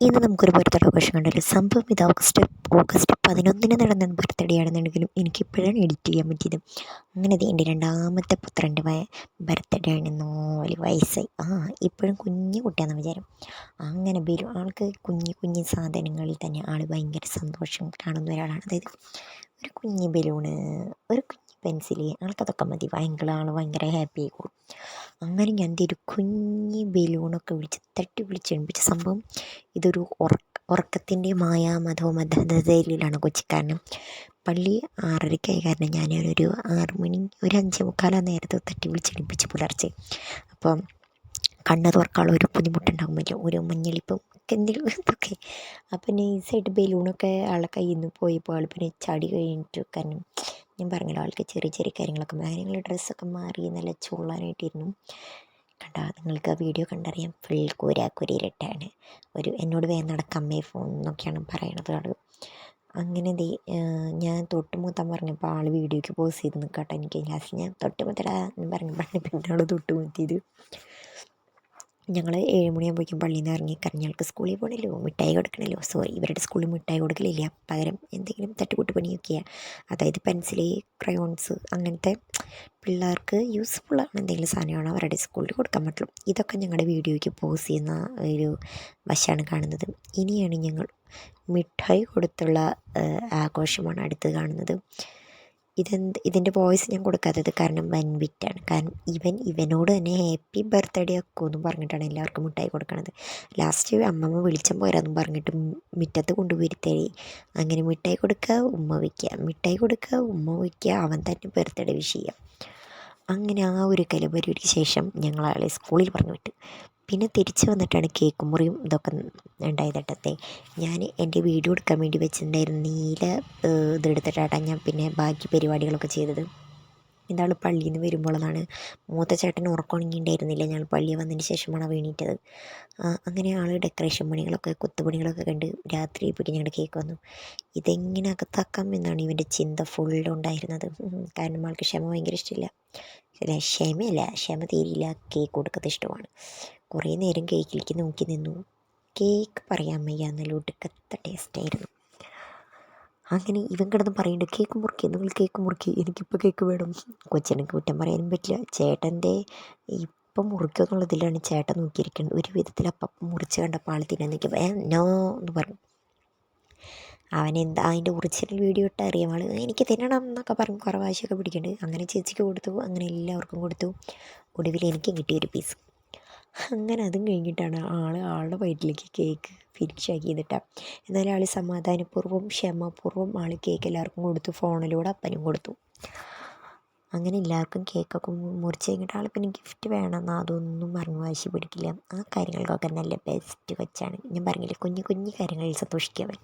ഇന്ന് നമുക്കൊരു ബർത്ത്ഡേ ആഘോഷം കണ്ടല്ലോ സംഭവം. ഇത് ഓഗസ്റ്റ് ഓഗസ്റ്റ് പതിനൊന്നിന് നടന്ന ബർത്ത്ഡേ ആണെന്നുണ്ടെങ്കിലും എനിക്കിപ്പോഴാണ് എഡിറ്റ് ചെയ്യാൻ പറ്റിയത്. അങ്ങനെ എന്റെ രണ്ടാമത്തെ പുത്രന്റെ ബർത്ത്ഡേ ആണ് നാല് വയസ്സായി. ആ ഇപ്പോഴും കുഞ്ഞു കുട്ടിയാണെന്ന് വിചാരം. അങ്ങനെ വരും ആൾക്ക് കുഞ്ഞു കുഞ്ഞു സാധനങ്ങളിൽ തന്നെ ആൾ ഭയങ്കര സന്തോഷം കാണുന്ന ഒരാളാണ്. അതായത് ഒരു കുഞ്ഞ് ബലൂണ് ഒരു കുഞ്ഞ് ഞങ്ങൾക്കതൊക്കെ മതി. ഭയങ്കര ആൾ ഭയങ്കര ഹാപ്പി ആയിക്കോളും. അങ്ങനെ ഞാൻ ഒരു കുഞ്ഞ് ബലൂണൊക്കെ വിളിച്ച് തട്ടി വിളിച്ച് എണിപ്പിച്ച സംഭവം ഇതൊരു ഉറക്ക ഉറക്കത്തിന്റെ മായാമധോ മധതയിലാണ് കൊച്ചിക്കാരനും പള്ളി ആറരയ്ക്കായി കാരണം ഞാൻ ഒരു ആറ് മണി ഒരു അഞ്ച് മുക്കാലാ നേരത്തെ തട്ടി വിളിച്ചെണിപ്പിച്ച് പുലർച്ചെ. അപ്പം കണ്ണ് തുറക്കാനുള്ള ഒരു ബുദ്ധിമുട്ടുണ്ടാകുമല്ലോ ഒരു ഒക്കെ എന്തെങ്കിലും ഇതൊക്കെ. അപ്പം നൈസായിട്ട് ബലൂണൊക്കെ ആളെ കയ്യിൽ നിന്ന് പോയപ്പോൾ ആൾ പിന്നെ ചടി കഴിഞ്ഞിട്ട് കാരണം ഞാൻ പറഞ്ഞല്ലോ ആൾക്ക് ചെറിയ ചെറിയ കാര്യങ്ങളൊക്കെ. കാര്യങ്ങൾ ഡ്രസ്സൊക്കെ മാറി നല്ല ചൂളാനായിട്ടിരുന്നു കണ്ട നിങ്ങൾക്ക് ആ വീഡിയോ കണ്ടറിയാം. ഫുൾ കൂരാക്കുരിയിലിട്ടാണ്. ഒരു എന്നോട് വേഗം നടക്കമ്മേ ഫോൺ എന്നൊക്കെയാണ് പറയണത് ആൾ അങ്ങനെ ദേ ഞാൻ തൊട്ട് മുത്താൻ പറഞ്ഞപ്പോൾ ആൾ വീഡിയോയ്ക്ക് പോസ് ചെയ്ത് നിൽക്കട്ടെ എനിക്ക് ഞാൻ തൊട്ട് മുത്തടാ എന്ന് പറഞ്ഞപ്പോൾ പിന്നെ ആൾ തൊട്ട് മുത്തിയത്. ഞങ്ങൾ ഏഴ് മണിയാകുമ്പോഴേക്കും പള്ളിയിൽ നിന്ന് ഇറങ്ങി കരഞ്ഞാൾക്ക് സ്കൂളിൽ പോകണമല്ലോ മിഠായി കൊടുക്കണമല്ലോ സോ ഇവരുടെ സ്കൂളിൽ മിഠായി കൊടുക്കലില്ല. പകരം എന്തെങ്കിലും തട്ടിക്കൂട്ട് പണിയൊക്കെയാണ് അതായത് പെൻസിൽ ക്രയോൺസ് അങ്ങനത്തെ പിള്ളേർക്ക് യൂസ്ഫുള്ളാണ് എന്തെങ്കിലും സാധനമാണ് അവരുടെ സ്കൂളിൽ കൊടുക്കാൻ പറ്റുള്ളൂ. ഇതൊക്കെ ഞങ്ങളുടെ വീഡിയോയ്ക്ക് പോസ് ചെയ്യുന്ന ഒരു വശമാണ് കാണുന്നത്. ഇനിയാണ് ഞങ്ങൾ മിഠായി കൊടുത്തുള്ള ആഘോഷമാണ് അടുത്ത് കാണുന്നത്. ഇതെന്ത് ഇതിന്റെ വോയിസ് ഞാൻ കൊടുക്കാത്തത് കാരണം വൻ വിറ്റാണ് കാരണം ഇവൻ ഇവനോട് തന്നെ ഹാപ്പി ബർത്ത്ഡേ ആക്കുമെന്നും പറഞ്ഞിട്ടാണ് എല്ലാവർക്കും മിഠായി കൊടുക്കണത്. ലാസ്റ്റ് അമ്മമ്മ വിളിച്ചം പോരാന്നും പറഞ്ഞിട്ട് മുറ്റത്ത് കൊണ്ടുപോയിരുത്തേഴി അങ്ങനെ മിഠായി കൊടുക്കുക ഉമ്മ വയ്ക്കുക മിഠായി കൊടുക്കുക ഉമ്മ വയ്ക്കുക അവൻ തന്നെ ബർത്ത്ഡേ വിഷ് ചെയ്യുക അങ്ങനെ ആ ഒരു കലപരിക്ക് ശേഷം ഞങ്ങൾ ആളെ സ്കൂളിൽ പറഞ്ഞു വിട്ടു. പിന്നെ തിരിച്ചു വന്നിട്ടാണ് കേക്ക് മുറിയും ഇതൊക്കെ ഉണ്ടായതട്ടത്തെ. ഞാൻ എന്റെ വീഡിയോ എടുക്കാൻ വേണ്ടി വെച്ചിട്ടുണ്ടായിരുന്ന നീല ഇതെടുത്തിട്ടാണ് ഞാൻ പിന്നെ ബാക്കി പരിപാടികളൊക്കെ ചെയ്തത്. ഇതാൾ പള്ളിയിൽ നിന്ന് വരുമ്പോഴതാണ് മൂത്ത ചേട്ടൻ ഉറക്കമുണങ്ങിയിട്ടുണ്ടായിരുന്നില്ല ഞങ്ങൾ പള്ളിയിൽ വന്നതിന് ശേഷമാണ് വീണിട്ടത് അങ്ങനെ ആൾ ഡെക്കറേഷൻ പണികളൊക്കെ കൊത്തുപണികളൊക്കെ കണ്ട് രാത്രി പിടി ഞങ്ങളുടെ കേക്ക് വന്നു. ഇതെങ്ങനെ അകത്താക്കാം എന്നാണ് ഇവന്റെ ചിന്ത ഫുള്ളുണ്ടായിരുന്നത് കാരണം ആൾക്ക് ക്ഷമ ഭയങ്കര ഇഷ്ടമില്ല അല്ല ക്ഷമയല്ല. ക്ഷമ തീരില്ല കേക്ക് കൊടുക്കുന്നത് ഇഷ്ടമാണ്. കുറേ നേരം കേക്കിലേക്ക് നോക്കി നിന്നു. കേക്ക് പറയാൻ വയ്യ നല്ല ഒടുക്കത്തെ ടേസ്റ്റായിരുന്നു അങ്ങനെ ഇവൻ കിടന്ന് പറയുന്നുണ്ട് കേക്ക് മുറുക്കി നിങ്ങൾ കേക്ക് മുറുക്കി എനിക്കിപ്പോൾ കേക്ക് വേണം. കൊച്ചിനെ കുറ്റം പറയാനും പറ്റില്ല. ചേട്ടന്റെ ഇപ്പം മുറിക്കുക എന്നുള്ളതിലാണ് ചേട്ടൻ നോക്കിയിരിക്കുന്നത്. ഒരു വിധത്തിൽ അപ്പം മുറിച്ച് കണ്ടപ്പോൾ ആൾ തിന്നാൻ നിൽക്കുമ്പോൾ ഏ നോ എന്ന് പറഞ്ഞു. അവൻ എന്താ അതിന്റെ ഒറിജിനൽ വീഡിയോ ഇട്ട് അറിയാം ആൾ എനിക്ക് തിന്നണം എന്നൊക്കെ പറഞ്ഞ് കുറവാശിയൊക്കെ പിടിക്കുന്നുണ്ട്. അങ്ങനെ ചേച്ചിക്ക് കൊടുത്തു അങ്ങനെ എല്ലാവർക്കും കൊടുത്തു. ഒടുവിൽ എനിക്കും കിട്ടിയൊരു പീസ് അങ്ങനെ അതും കഴിഞ്ഞിട്ടാണ് ആൾ ആളുടെ വയറ്റിലേക്ക് കേക്ക് ഫിനിഷാക്കി ചെയ്തിട്ടാണ് എന്നാലും ആൾ സമാധാനപൂർവം ക്ഷമാപൂർവം ആൾ കേക്ക് എല്ലാവർക്കും കൊടുത്തു ഫോണിലൂടെ അപ്പനും കൊടുത്തു. അങ്ങനെ എല്ലാവർക്കും കേക്കൊക്കെ മുറിച്ച് കഴിഞ്ഞിട്ട് ആൾ പിന്നെ ഗിഫ്റ്റ് വേണമെന്ന് അതൊന്നും പറഞ്ഞു വാശി പിടിക്കില്ല. ആ കാര്യങ്ങൾക്കൊക്കെ നല്ല ബെസ്റ്റ് കൊച്ചാണ്. ഞാൻ പറഞ്ഞില്ലേ കുഞ്ഞു കുഞ്ഞു കാര്യങ്ങളിൽ സന്തോഷിക്കവൻ.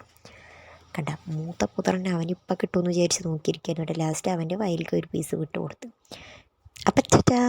കണ്ട മൂത്ത പുത്രനെ അവനിപ്പം കിട്ടുമെന്ന് വിചാരിച്ച് നോക്കിയിരിക്കാനോട്ട് ലാസ്റ്റ് അവന്റെ വയലിലേക്ക് ഒരു പീസ് വിട്ട് കൊടുത്തു. അപ്പം ചേട്ടാ